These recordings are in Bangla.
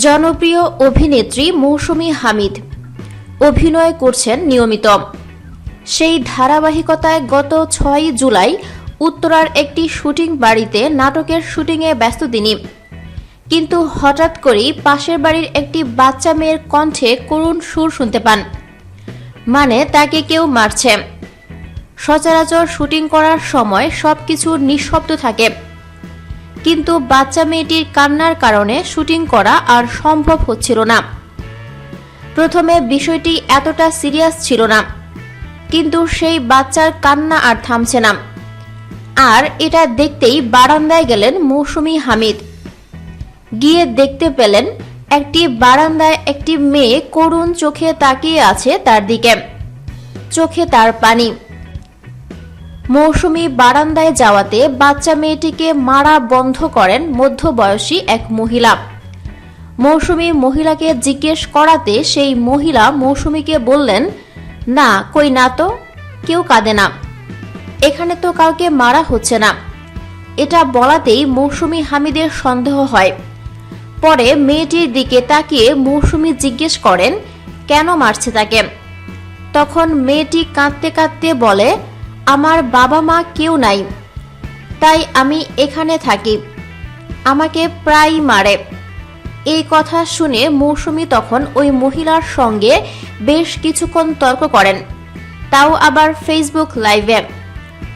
জনপ্রিয় অভিনেত্রী মৌসুমী হামিদ। অভিনয় করছেন নিয়মিত। সেই ধারাবাহিকতায় গত ছয় জুলাই উত্তরার একটি শুটিং বাড়িতে নাটকের শুটিংয়ে ব্যস্ত তিনি। কিন্তু হঠাৎ করেই পাশের বাড়ির একটি বাচ্চা মেয়ের কণ্ঠে করুণ সুর শুনতে পান। মানে তাকে কেউ মারছে। সচরাচর শুটিং করার সময় সবকিছু নিঃশব্দ থাকে। কিন্তু বাচ্চা মেয়েটির কান্নার কারণে শুটিং করা আর সম্ভব হচ্ছিল না। প্রথমে বিষয়টি এতটা সিরিয়াস ছিল না, কিন্তু সেই বাচ্চার কান্না আর থামছে না। আর এটা দেখতেই বারান্দায় গেলেন মৌসুমি হামিদ। গিয়ে দেখতে পেলেন একটি বারান্দায় একটি মেয়ে করুণ চোখে তাকিয়ে আছে তার দিকে। চোখে তার পানি। মৌসুমী বারান্দায় যাওয়াতে বাচ্চা মেয়েটিকে মারা বন্ধ করেন মধ্যবয়সী এক মহিলা। মৌসুমী মহিলাকে জিজ্ঞেস করাতে সেই মহিলা মৌসুমীকে বললেন, না, কই না তো, কেউ কাঁদে না। এখানে তো কাউকে মারা হচ্ছে না। এটা বলাতেই মৌসুমী হামিদের সন্দেহ হয়। পরে মেয়েটির দিকে তাকিয়ে মৌসুমী জিজ্ঞেস করেন, কেন মারছে তাকে? তখন মেয়েটি কাঁদতে কাঁদতে বলে আমার বাবা মা কেউ নাই। তাই আমি এখানে থাকি। আমাকে প্রায় মারে। এই কথা শুনে মৌসুমি তখন ওই মহিলার সঙ্গে বেশ কিছুক্ষণ তর্ক করেন। তাও আবার ফেসবুক লাইভে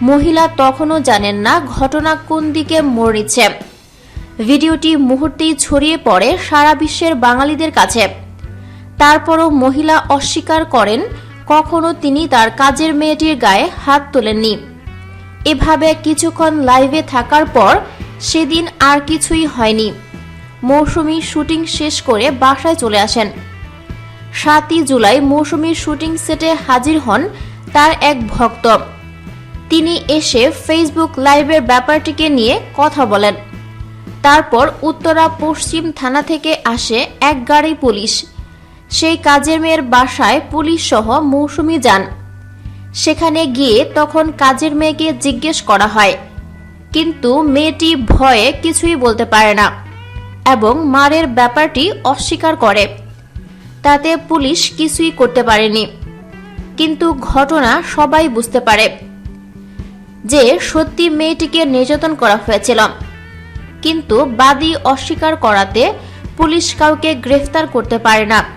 মহিলা তখনও জানেন না ঘটনা কোন দিকে নিচ্ছে। ভিডিওটি মুহূর্তেই ছড়িয়ে পড়ে সারা বিশ্বের বাঙালিদের কাছে। তারপরও মহিলা অস্বীকার করেন কখনো তিনি তার কাজের মেয়েটির গায়ে হাত তোলেননি। এভাবে কিছুক্ষণ লাইভে থাকার পর সেদিন আর কিছুই হয়নি। মৌসুমী শুটিং শেষ করে বাসায় চলে আসেন। সাতই জুলাই মৌসুমীর শুটিং সেটে হাজির হন তার এক ভক্ত। তিনি এসে ফেসবুক লাইভের ব্যাপারটিকে নিয়ে কথা বলেন। তারপর উত্তরা পশ্চিম থানা থেকে আসে এক গাড়ি পুলিশ। সেই কাজের মেয়ের বাসায় পুলিশ সহ মৌসুমি যান। সেখানে গিয়ে তখন কাজের মেয়েকে জিজ্ঞেস করা হয়। কিন্তু মেয়েটি ভয়ে কিছুই বলতে পারে না এবং মারের ব্যাপারটি অস্বীকার করে। তাতে পুলিশ কিছুই করতে পারেনি। কিন্তু ঘটনা সবাই বুঝতে পারে যে সত্যি মেয়েটিকে নির্যাতন করা হয়েছিল। কিন্তু বাদী অস্বীকার করাতে পুলিশ কাউকে গ্রেফতার করতে পারে না।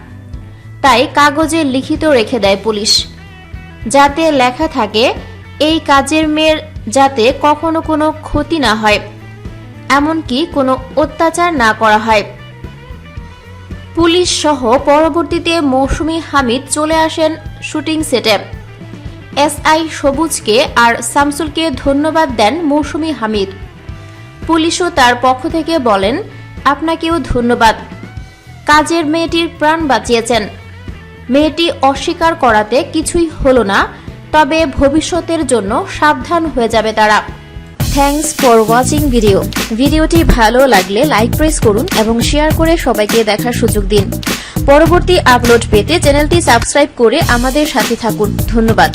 তাই কাগজে লিখিত রেখে দেয় পুলিশ। যাতে লেখা থাকে, এই কাজের মেয়ের যাতে কখনো কোনো ক্ষতি না হয়, এমনকি কোনো অত্যাচার না করা হয়। পুলিশ সহ পরবর্তীতে মৌসুমী হামিদ চলে আসেন শুটিং সেটে। এসআই সবুজকে আর শামসুলকে ধন্যবাদ দেন মৌসুমি হামিদ। পুলিশও তার পক্ষ থেকে বলেন, আপনাকেও ধন্যবাদ। কাজের মেয়েটির প্রাণ বাঁচিয়েছেন। মেয়েটি অস্বীকার করাতে কিছুই হলো না, তবে ভবিষ্যতের জন্য সাবধান হয়ে যাবে তারা। থ্যাংকস ফর ওয়াচিং ভিডিও ভিডিওটি ভালো লাগলে লাইক প্রেস করুন এবং শেয়ার করে সবাইকে দেখার সুযোগ দিন। পরবর্তী আপলোড পেতে চ্যানেলটি সাবস্ক্রাইব করে আমাদের সাথে থাকুন। ধন্যবাদ।